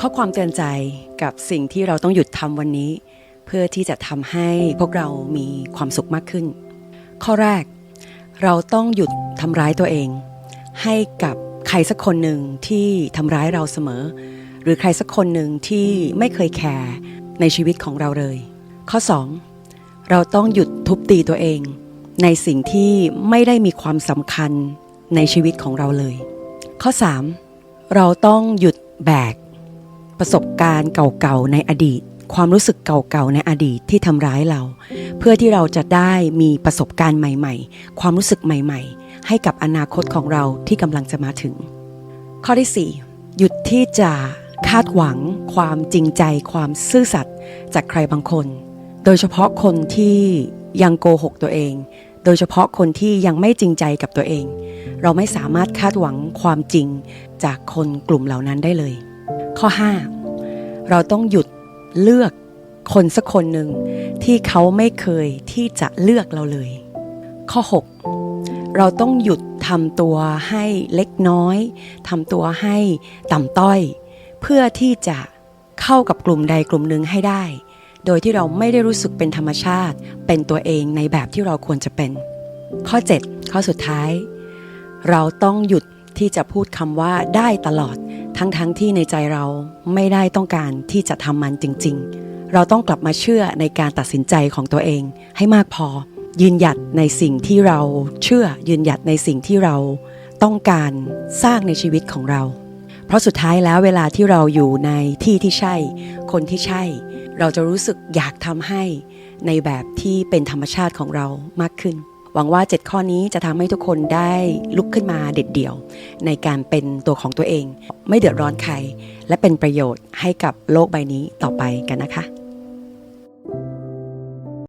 ข้อความเตือนใจกับสิ่งที่เราต้องหยุดทำวันนี้ เพื่อที่จะทำให้พวกเรามีความสุขมากขึ้น ข้อแรก เราต้องหยุดทำร้ายตัวเอง ให้กับใครสักคนหนึ่งที่ทำร้ายเราเสมอ หรือใครสักคนหนึ่งที่ไม่เคยแคร์ในชีวิตของเราเลย ข้อ 2 เราต้องหยุดทุบตีตัวเอง ในสิ่งที่ไม่ได้มีความสำคัญในชีวิตของเราเลย ข้อ 3 เราต้องหยุดแบก ประสบการณ์เก่าๆในอดีต ความรู้สึกเก่าๆในอดีตที่ทำร้ายเรา เพื่อที่เราจะได้มีประสบการณ์ใหม่ ๆ ความรู้สึกใหม่ ๆ ให้กับอนาคตของเราที่กำลังจะมาถึง ข้อที่ 4 หยุดที่จะคาดหวัง ความจริงใจ ความซื่อสัตย์จากใครบางคน โดยเฉพาะคนที่ยังโกหกตัวเอง โดยเฉพาะคนที่ยังไม่จริงใจกับตัวเอง เราไม่สามารถคาดหวังความจริงจากคนกลุ่มเหล่านั้นได้เลย ข้อ 5 เราต้องหยุดเลือกคนสักคนหนึ่งที่เขาไม่เคยที่จะเลือกเราเลย ข้อ 6 เราต้องหยุดทำตัวให้เล็กน้อยทำตัวให้ต่ำต้อย เพื่อที่จะเข้ากับกลุ่มใดกลุ่มหนึ่งให้ได้ โดยที่เราไม่ได้รู้สึกเป็นธรรมชาติ เป็นตัวเองในแบบที่เราควรจะเป็น ข้อ 7 ข้อสุดท้าย เราต้องหยุดที่จะพูดคำว่าได้ตลอด ทั้งๆทที่ในใจเราไม่ได้ต้องการที่จะทำมันจริง ๆ เราต้องกลับมาเชื่อในการตัดสินใจของตัวเองให้มากพอ ยืนหยัดในสิ่งที่เราเชื่อยืนหยัดในสิ่งที่เราต้องการสร้างในชีวิตของเรา เพราะสุดท้ายแล้วเวลาที่เราอยู่ในที่ที่ใช่ คนที่ใช่ เราจะรู้สึกอยากทำให้ในแบบที่เป็นธรรมชาติของเรามากขึ้น หวังว่า 7 ข้อนี้จะทำให้ทุกคนได้ลุกขึ้นมาเด็ดเดี่ยว ในการเป็นตัวของตัวเอง ไม่เดือดร้อนใคร และเป็นประโยชน์ให้กับโลกใบนี้ต่อไปกันนะคะ